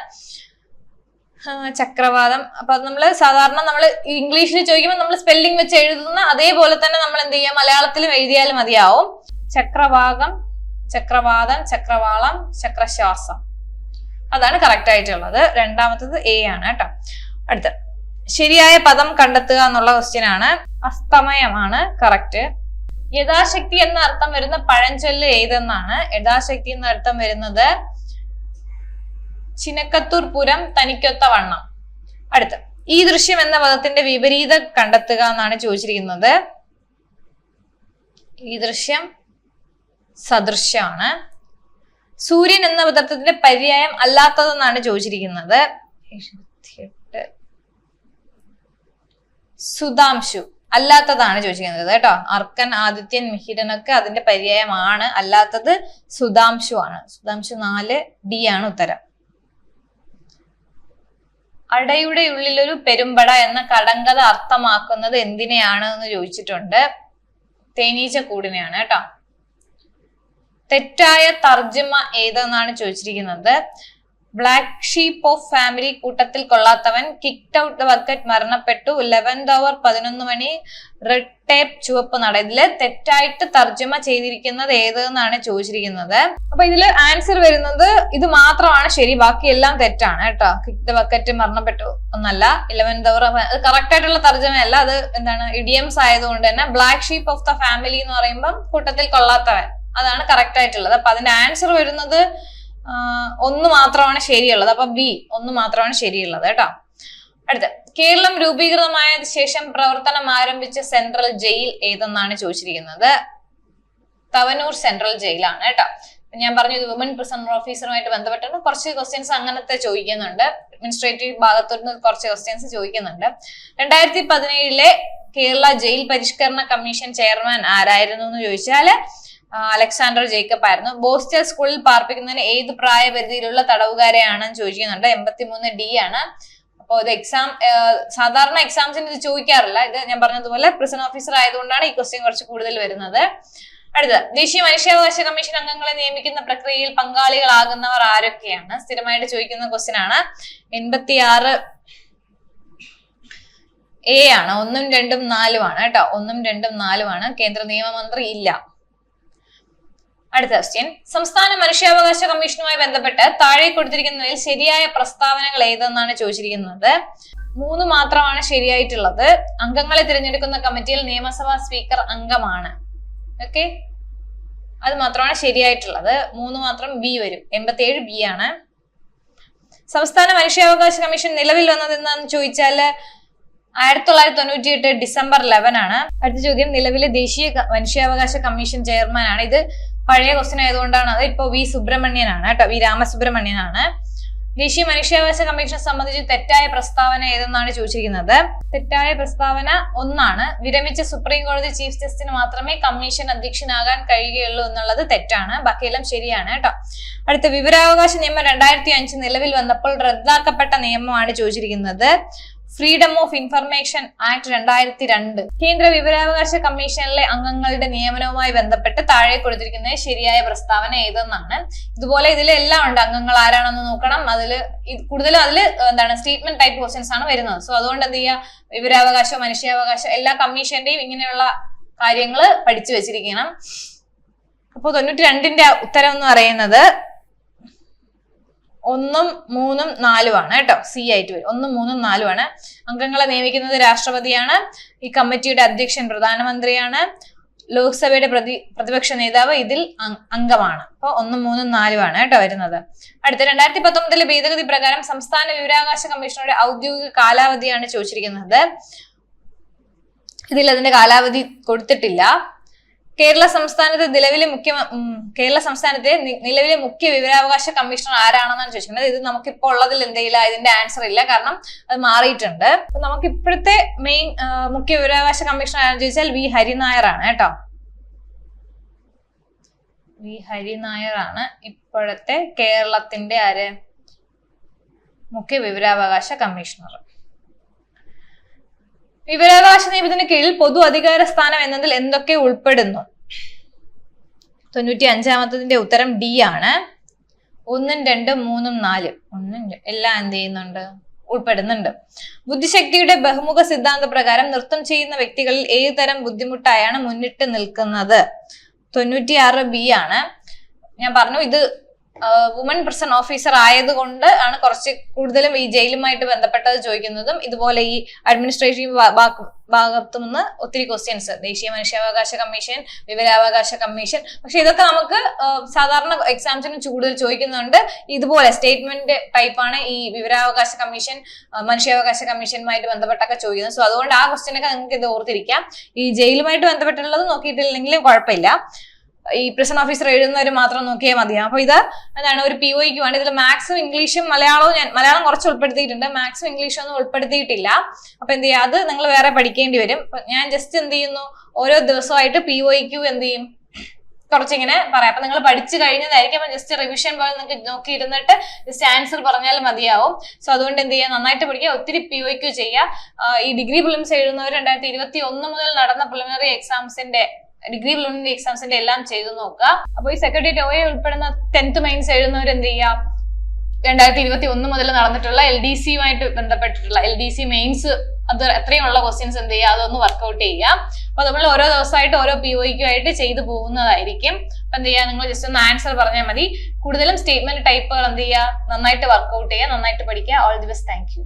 ചക്രവാദം അപ്പൊ അത് നമ്മൾ സാധാരണ നമ്മൾ ഇംഗ്ലീഷിൽ ചോദിക്കുമ്പോൾ നമ്മൾ സ്പെല്ലിംഗ് വെച്ച് എഴുതുന്ന അതേപോലെ തന്നെ നമ്മൾ എന്ത് ചെയ്യുക മലയാളത്തിലും എഴുതിയാൽ മതിയാവും. ചക്രവാകം ചക്രവാദം ചക്രവാളം ചക്രശ്വാസം. അതാണ് കറക്റ്റ് ആയിട്ടുള്ളത്. രണ്ടാമത്തത് എ ആണ് കേട്ടോ. അടുത്ത. ശരിയായ പദം കണ്ടെത്തുക എന്നുള്ള ക്വസ്റ്റ്യൻ ആണ്. അസ്തമയമാണ് കറക്റ്റ് യഥാശക്തി എന്ന അർത്ഥം വരുന്ന പഴഞ്ചൊല്ല് ഏതെന്നാണ്? യഥാശക്തി എന്ന അർത്ഥം വരുന്നത് ചിനക്കത്തൂർ പുരം തനിക്കൊത്ത വണ്ണം. അടുത്ത. ഈ ദൃശ്യം എന്ന പദത്തിന്റെ വിപരീത കണ്ടെത്തുക എന്നാണ് ചോദിച്ചിരിക്കുന്നത്. ഈ ദൃശ്യം സദൃശ്യമാണ്. സൂര്യൻ എന്ന പദത്തിന്റെ പര്യായം അല്ലാത്തതെന്നാണ് ചോദിച്ചിരിക്കുന്നത്. സുധാംശു. അല്ലാത്തതാണ് ചോദിച്ചിരിക്കുന്നത് കേട്ടോ. അർക്കൻ ആദിത്യൻ മിഹിരനൊക്കെ അതിന്റെ പര്യായമാണ്. അല്ലാത്തത് സുധാംശു ആണ്. സുധാംശു നാല് ഡി ആണ് ഉത്തരം. അടയുടെ ഉള്ളിലൊരു പെരുമ്പട എന്ന കടങ്കഥ അർത്ഥമാക്കുന്നത് എന്തിനെയാണ് എന്ന് ചോദിച്ചിട്ടുണ്ട്. തേനീച്ച കൂടിനെയാണ് കേട്ടോ. തെറ്റായ തർജമ ഏതെന്നാണ് ചോദിച്ചിരിക്കുന്നത്? ബ്ലാക്ക് ഷീപ്പ് ഓഫ് ഫാമിലി കൂട്ടത്തിൽ കൊള്ളാത്തവൻ കിക്ഡ് ഔട്ട് ദ ബക്കറ്റ് മരണപ്പെട്ടു. ലെവൻത് അവർ പതിനൊന്ന് മണി റെഡ് ടേപ്പ് ചുവപ്പ് നട. ഇതിൽ തെറ്റായിട്ട് തർജമ ചെയ്തിരിക്കുന്നത് ഏത് എന്നാണ് ചോദിച്ചിരിക്കുന്നത്. അപ്പൊ ഇതിൽ ആൻസർ വരുന്നത് ഇത് മാത്രമാണ് ശരി ബാക്കി എല്ലാം തെറ്റാണ് കേട്ടോ. കിക്ക് ദ ബക്കറ്റ് മരണപ്പെട്ടു ഒന്നല്ല ഇലവൻത് അവർ അത് കറക്റ്റ് ആയിട്ടുള്ള തർജമയല്ല. അത് എന്താണ് ഇഡിയംസ് ആയതുകൊണ്ട് തന്നെ black sheep of the family എന്ന് പറയുമ്പം കൂട്ടത്തിൽ കൊള്ളാത്തവൻ. അതാണ് കറക്റ്റ് ആയിട്ടുള്ളത്. അപ്പൊ അതിന്റെ ആൻസർ വരുന്നത് ഒന്ന് മാത്രമാണ് ശരിയുള്ളത്. അപ്പൊ ബി ഒന്ന് മാത്രമാണ് ശരിയുള്ളത് കേട്ടോ. അടുത്ത കേരളം രൂപീകൃതമായ ശേഷം പ്രവർത്തനം ആരംഭിച്ച സെൻട്രൽ ജയിൽ ഏതെന്നാണ് ചോദിച്ചിരിക്കുന്നത്? തവനൂർ സെൻട്രൽ ജയിലാണ് കേട്ടോ. ഞാൻ പറഞ്ഞു ഇത് വുമൻ പ്രിസണർ ഓഫീസറുമായിട്ട് ബന്ധപ്പെട്ടാണ് കുറച്ച് ക്വസ്റ്റ്യൻസ് അങ്ങനത്തെ ചോദിക്കുന്നുണ്ട്. അഡ്മിനിസ്ട്രേറ്റീവ് ഭാഗത്തുനിന്ന് കുറച്ച് ക്വസ്റ്റ്യൻസ് ചോദിക്കുന്നുണ്ട്. രണ്ടായിരത്തി പതിനേഴിലെ കേരള ജയിൽ പരിഷ്കരണ കമ്മീഷൻ ചെയർമാൻ ആരായിരുന്നു എന്ന് ചോദിച്ചാൽ അലക്സാണ്ടർ ജേക്കബ് ആയിരുന്നു. ബോസ്റ്റർ സ്കൂളിൽ പാർപ്പിക്കുന്നതിന് ഏത് പ്രായപരിധിയിലുള്ള തടവുകാരെയാണ് ചോദിക്കുന്നുണ്ട്. എൺപത്തിമൂന്ന് ഡി ആണ്. അപ്പോൾ ഇത് എക്സാം സാധാരണ എക്സാംസിന് ഇത് ചോദിക്കാറില്ല. ഇത് ഞാൻ പറഞ്ഞതുപോലെ പ്രിസൺ ഓഫീസർ ആയതുകൊണ്ടാണ് ഈ ക്വസ്റ്റ്യൻ കുറച്ച് കൂടുതൽ വരുന്നത്. അടുത്തത് ദേശീയ മനുഷ്യാവകാശ കമ്മീഷൻ അംഗങ്ങളെ നിയമിക്കുന്ന പ്രക്രിയയിൽ പങ്കാളികളാകുന്നവർ ആരൊക്കെയാണ്? സ്ഥിരമായിട്ട് ചോദിക്കുന്ന ക്വസ്റ്റ്യൻ ആണ്. എൺപത്തി ആറ് എ ആണ്. ഒന്നും രണ്ടും നാലുമാണ് കേട്ടോ. ഒന്നും രണ്ടും നാലുമാണ് കേന്ദ്ര നിയമമന്ത്രി ഇല്ല. അടുത്ത ക്വസ്റ്റ്യൻ സംസ്ഥാന മനുഷ്യാവകാശ കമ്മീഷനുമായി ബന്ധപ്പെട്ട് താഴെ കൊടുത്തിരിക്കുന്നതിൽ ശരിയായ പ്രസ്താവനകൾ ഏതെന്നാണ് ചോദിച്ചിരിക്കുന്നത്? മൂന്ന് മാത്രമാണ് ശരിയായിട്ടുള്ളത്. അംഗങ്ങളെ തിരഞ്ഞെടുക്കുന്ന കമ്മിറ്റിയിൽ നിയമസഭാ സ്പീക്കർ അംഗമാണ്. ഓക്കെ അത് മാത്രമാണ് ശരിയായിട്ടുള്ളത്. മൂന്ന് മാത്രം ബി വരും. എൺപത്തിയേഴ് ബി ആണ്. സംസ്ഥാന മനുഷ്യാവകാശ കമ്മീഷൻ നിലവിൽ വന്നത് എന്താണെന്ന് ചോദിച്ചാൽ ആയിരത്തി തൊള്ളായിരത്തി തൊണ്ണൂറ്റി എട്ട് ഡിസംബർ ലെവൻ ആണ്. അടുത്ത ചോദ്യം നിലവിലെ ദേശീയ മനുഷ്യാവകാശ കമ്മീഷൻ ചെയർമാൻ ആണ് ഇത് പഴയ ക്വസ്റ്റ്യൻ ആയതുകൊണ്ടാണ്. അത് ഇപ്പൊ വി സുബ്രഹ്മണ്യനാണ് കേട്ടോ. വി രാമസുബ്രഹ്മണ്യനാണ്. ദേശീയ മനുഷ്യാവകാശ കമ്മീഷനെ സംബന്ധിച്ച് തെറ്റായ പ്രസ്താവന ഏതെന്നാണ് ചോദിച്ചിരിക്കുന്നത്? തെറ്റായ പ്രസ്താവന ഒന്നാണ്. വിരമിച്ച സുപ്രീം കോടതി ചീഫ് ജസ്റ്റിന് മാത്രമേ കമ്മീഷൻ അധ്യക്ഷനാകാൻ കഴിയുകയുള്ളൂ എന്നുള്ളത് തെറ്റാണ്. ബാക്കിയെല്ലാം ശരിയാണ് കേട്ടോ. അടുത്ത വിവരാവകാശ നിയമം രണ്ടായിരത്തി അഞ്ച് നിലവിൽ വന്നപ്പോൾ റദ്ദാക്കപ്പെട്ട നിയമമാണ് ചോദിച്ചിരിക്കുന്നത്. ഫ്രീഡം ഓഫ് ഇൻഫർമേഷൻ ആക്ട് രണ്ടായിരത്തി രണ്ട് കേന്ദ്ര വിവരാവകാശ കമ്മീഷനിലെ അംഗങ്ങളുടെ നിയമനവുമായി ബന്ധപ്പെട്ട് താഴെ കൊടുത്തിരിക്കുന്ന ശരിയായ പ്രസ്താവന ഏതെന്നാണ്. ഇതുപോലെ ഇതിൽ എല്ലാം ഉണ്ട്. അംഗങ്ങൾ ആരാണെന്ന് നോക്കണം. അതിൽ കൂടുതലും അതിൽ എന്താണ് സ്റ്റേറ്റ്മെന്റ് ടൈപ്പ് ക്വസ്റ്റ്യൻസ് ആണ് വരുന്നത്. സോ അതുകൊണ്ട് എന്ത് ചെയ്യുക വിവരാവകാശം മനുഷ്യാവകാശം എല്ലാ കമ്മീഷന്റെയും ഇങ്ങനെയുള്ള കാര്യങ്ങൾ പഠിച്ചു വെച്ചിരിക്കണം. അപ്പോൾ തൊണ്ണൂറ്റി രണ്ടിന്റെ ഉത്തരം എന്ന് പറയുന്നത് ഒന്നും മൂന്നും നാലുമാണ് കേട്ടോ. സി ആയിട്ട് വരും. ഒന്നും മൂന്നും നാലുമാണ്. അംഗങ്ങളെ നിയമിക്കുന്നത് രാഷ്ട്രപതിയാണ്. ഈ കമ്മിറ്റിയുടെ അധ്യക്ഷൻ പ്രധാനമന്ത്രിയാണ്. ലോക്സഭയുടെ പ്രതി പ്രതിപക്ഷ നേതാവ് ഇതിൽ അംഗമാണ്. അപ്പോൾ ഒന്നും മൂന്നും നാലുമാണ് കേട്ടോ വരുന്നത്. അടുത്ത രണ്ടായിരത്തി പത്തൊമ്പതിലെ ഭേദഗതി പ്രകാരം സംസ്ഥാന വിവരാവകാശ കമ്മീഷനുടെ ഔദ്യോഗിക കാലാവധിയാണ് ചോദിച്ചിരിക്കുന്നത്. ഇതിൽ അതിന്റെ കാലാവധി കൊടുത്തിട്ടില്ല. കേരള സംസ്ഥാനത്തെ നിലവിലെ മുഖ്യ കേരള സംസ്ഥാനത്തെ നിലവിലെ മുഖ്യ വിവരാവകാശ കമ്മീഷണർ ആരാണെന്നാണ് ചോദിക്കുന്നത് ഇത് നമുക്കിപ്പോൾ ഉള്ളതിൽ എന്തെയില്ല ഇതിന്റെ ആൻസർ ഇല്ല. കാരണം അത് മാറിയിട്ടുണ്ട്. നമുക്ക് ഇപ്പോഴത്തെ മെയിൻ മുഖ്യ വിവരാവകാശ കമ്മീഷണർ ആരെന്ന് ചോദിച്ചാൽ വി ഹരിനായർ ആണ് കേട്ടോ. വി ഹരിനായർ ആണ് ഇപ്പോഴത്തെ കേരളത്തിന്റെ ആര്? മുഖ്യ വിവരാവകാശ കമ്മീഷണർ. വിവരാവകാശ നിയമത്തിന് കീഴിൽ പൊതു അധികാര സ്ഥാനം എന്നതിൽ എന്തൊക്കെ ഉൾപ്പെടുന്നു? തൊണ്ണൂറ്റി അഞ്ചാമത്തതിന്റെ ഉത്തരം ഡി ആണ്. ഒന്നും രണ്ടും മൂന്നും നാലും. ഒന്നും എല്ലാം എന്ത് ചെയ്യുന്നുണ്ട്? ഉൾപ്പെടുന്നുണ്ട്. ബുദ്ധിശക്തിയുടെ ബഹുമുഖ സിദ്ധാന്ത പ്രകാരം നൃത്തം ചെയ്യുന്ന വ്യക്തികളിൽ ഏത് തരം ബുദ്ധിമുട്ടായാണ് മുന്നിട്ട് നിൽക്കുന്നത്? തൊണ്ണൂറ്റിയാറ് ബി ആണ്. ഞാൻ പറഞ്ഞു ഇത് വുമൺ പ്രസന്റ് ഓഫീസർ ആയതുകൊണ്ട് ആണ് കുറച്ച് കൂടുതലും ഈ ജയിലുമായിട്ട് ബന്ധപ്പെട്ടത് ചോദിക്കുന്നതും ഇതുപോലെ ഈ അഡ്മിനിസ്ട്രേറ്റീവ് ഭാഗത്തു നിന്ന് ഒത്തിരി ക്വസ്റ്റ്യൻസ് ദേശീയ മനുഷ്യാവകാശ കമ്മീഷൻ വിവരാവകാശ കമ്മീഷൻ. പക്ഷെ ഇതൊക്കെ നമുക്ക് സാധാരണ എക്സാംസിന് കൂടുതൽ ചോദിക്കുന്നുണ്ട്. ഇതുപോലെ സ്റ്റേറ്റ്മെന്റ് ടൈപ്പാണ് ഈ വിവരാവകാശ കമ്മീഷൻ മനുഷ്യാവകാശ കമ്മീഷനുമായിട്ട് ബന്ധപ്പെട്ടൊക്കെ ചോദിക്കുന്നത്. സോ അതുകൊണ്ട് ആ ക്വസ്റ്റ്യനൊക്കെ നിങ്ങൾക്ക് ഇത് ഓർത്തിരിക്കാം. ഈ ജയിലുമായിട്ട് ബന്ധപ്പെട്ടുള്ളത് നോക്കിയിട്ടില്ലെങ്കിലും കുഴപ്പമില്ല. ഈ പ്രസൻ ഓഫീസർ എഴുതുന്നവർ മാത്രം നോക്കിയാൽ മതി. അപ്പൊ ഇത് എന്താണ് ഒരു പി ഒക്ക് വേണ്ടി ഇതിൽ മാത്സും ഇംഗ്ലീഷും മലയാളവും ഞാൻ മലയാളം കുറച്ച് ഉൾപ്പെടുത്തിയിട്ടുണ്ട്. മാത്സും ഇംഗ്ലീഷും ഒന്നും ഉൾപ്പെടുത്തിയിട്ടില്ല. അപ്പൊ എന്ത് ചെയ്യുക അത് നിങ്ങൾ വേറെ പഠിക്കേണ്ടി വരും. ഞാൻ ജസ്റ്റ് എന്ത് ചെയ്യുന്നു ഓരോ ദിവസമായിട്ട് പി ഒയ്ക്കു എന്ത് ചെയ്യും? കുറച്ചിങ്ങനെ പറയാം. അപ്പൊ നിങ്ങൾ പഠിച്ചു കഴിഞ്ഞതായിരിക്കും. അപ്പൊ ജസ്റ്റ് റിവിഷൻ പോലെ നിങ്ങൾക്ക് നോക്കിയിരുന്നിട്ട് ജസ്റ്റ് ആൻസർ പറഞ്ഞാൽ മതിയാവും. സോ അതുകൊണ്ട് എന്ത് ചെയ്യുക നന്നായിട്ട് പഠിക്കുക. ഒത്തിരി പി ഒയ്ക്കു ചെയ്യുക. ഈ ഡിഗ്രി പ്രിലിംസ് എഴുതുന്നവർ രണ്ടായിരത്തി ഇരുപത്തി ഒന്ന് മുതൽ നടന്ന പ്രിലിമിനറി എക്സാംസിന്റെ ഡിഗ്രി പ്രിലിമിനറി എക്സാംസിന്റെ എല്ലാം ചെയ്തു നോക്കുക. അപ്പൊ ഈ സെക്രട്ടേറിയറ്റ് ഒയെ ഉൾപ്പെടുന്ന ടെൻത്ത് മെയിൻസ് എഴുതുന്നവർ എന്ത് ചെയ്യുക? രണ്ടായിരത്തി ഇരുപത്തി ഒന്ന് മുതൽ നടന്നിട്ടുള്ള എൽ ഡി സിയുമായിട്ട് ബന്ധപ്പെട്ടിട്ടുള്ള എൽ ഡി സി മെയിൻസ് അത് എത്രയുമുള്ള ക്വസ്റ്റ്യൻസ് എന്ത് ചെയ്യുക? അതൊന്ന് വർക്ക്ഔട്ട് ചെയ്യുക. അപ്പൊ നമ്മൾ ഓരോ ദിവസമായിട്ട് ഓരോ പി ഒയ്ക്കും ആയിട്ട് ചെയ്തു പോകുന്നതായിരിക്കും. അപ്പൊ എന്ത് ചെയ്യുക? നിങ്ങൾ ജസ്റ്റ് ഒന്ന് ആൻസർ പറഞ്ഞാൽ മതി. കൂടുതലും സ്റ്റേറ്റ്മെന്റ് ടൈപ്പുകൾ എന്ത് ചെയ്യുക? നന്നായിട്ട് വർക്ക്ഔട്ട് ചെയ്യുക നന്നായിട്ട് പഠിക്കുക. All the best thank you